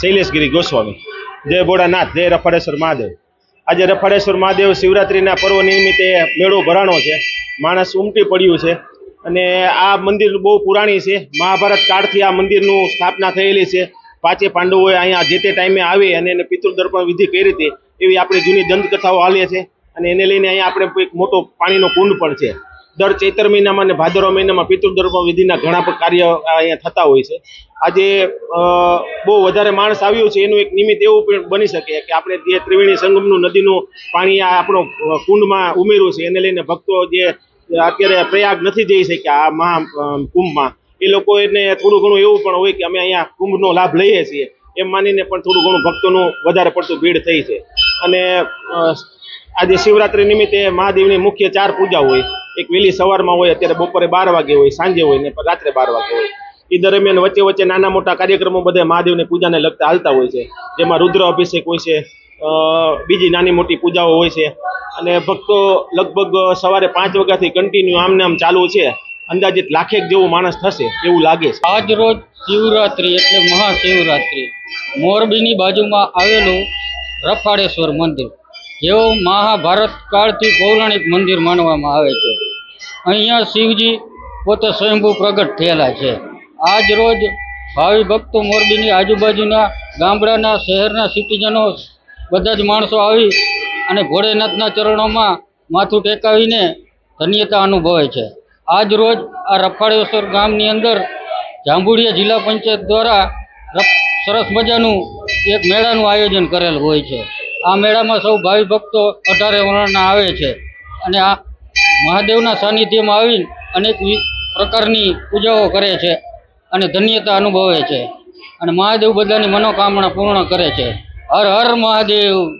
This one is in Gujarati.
શૈલેષગીરી ગોસ્વામી. જય ભોળાનાથ, જય રફાડેશ્વર મહાદેવ. આજે રફાડેશ્વર મહાદેવ શિવરાત્રિના પર્વ નિમિત્તે મેળો ભરાણો છે. માણસ ઉમટી પડ્યું છે. અને આ મંદિર બહુ પુરાણી છે. મહાભારત કાળથી આ મંદિરનું સ્થાપના થયેલી છે. પાંચે પાંડવોએ અહીંયા જે તે ટાઈમે આવી અને એને પિતૃદર્પણ વિધિ કરી હતી. એવી આપણી જૂની દંતકથાઓ હાલે છે. અને એને લઈને અહીંયા આપણે એક મોટો પાણીનો કુંડ પણ છે. દર ચૈતર મહિનામાં અને ભાદરવા મહિનામાં પિતૃદર્પણ વિધિના ઘણા કાર્ય અહીંયા થતા હોય છે. આજે બહુ વધારે માણસ આવ્યું છે, એનું એક નિમિત્ત એવું પણ બની શકે કે આપણે જે ત્રિવેણી સંગમનું નદીનું પાણી આ આપણો કુંડમાં ઉમેર્યું છે, એને લઈને ભક્તો જે અત્યારે પ્રયાગ નથી જઈ શક્યા આ મહા કુંભમાં. એ લોકો એને થોડું ઘણું એવું પણ હોય કે અમે અહીંયા કુંભનો લાભ લઈએ છીએ. એમ માનીને પણ થોડું ઘણું ભક્તોનું વધારે પડતું ભીડ થઈ છે. અને આજે શિવરાત્રી નિમિત્તે મહાદેવની મુખ્ય ચાર પૂજા હોય. એક વહેલી સવારમાં હોય, અત્યારે બપોરે બાર વાગે હોય, સાંજે હોય ને રાત્રે બાર વાગે હોય. એ દરમિયાન વચ્ચે વચ્ચે નાના મોટા કાર્યક્રમો બધા મહાદેવની પૂજાને લગતા હાલતા હોય છે. જેમાં રુદ્ર અભિષેક હોય છે બીજી નાની મોટી પૂજાઓ હોય છે. અને ભક્તો લગભગ સવારે પાંચ વાગ્યાથી કન્ટિન્યુ આમને આમ ચાલુ છે. અંદાજિત લાખેક જેવું માણસ થશે એવું લાગે છે. આજ રોજ શિવરાત્રિ એટલે મહાશિવરાત્રિ. મોરબીની બાજુમાં આવેલું રફાળેશ્વર મંદિર. જેવું મહાભારત કાળથી પૌરાણિક મંદિર માનવામાં આવે છે. અહીંયા શિવજી પોતે સ્વયંભૂ પ્રગટ થયેલા છે. આજ રોજ ભાવિ ભક્તો મોરબીની આજુબાજુના ગામડાના શહેરના સિટીઝનો બધા જ માણસો આવી અને ભોળેનાથના ચરણોમાં માથું ટેકાવીને ધન્યતા અનુભવે છે. આજ રોજ આ રફાળેશ્વર ગામની અંદર જાંબુડિયા જિલ્લા પંચાયત દ્વારા સરસ મજાનું એક મેળાનું આયોજન કરેલ હોય છે. આ મેળામાં સૌ ભાવિ ભક્તો અઢારે વર્ણના આવે છે. અને આ મહાદેવના સાનિધ્યમાં આવી અનેક પ્રકારની પૂજાઓ કરે છે અને ધન્યતા અનુભવે છે. અને મહાદેવ બધાની મનોકામના પૂર્ણ કરે છે. હર હર મહાદેવ.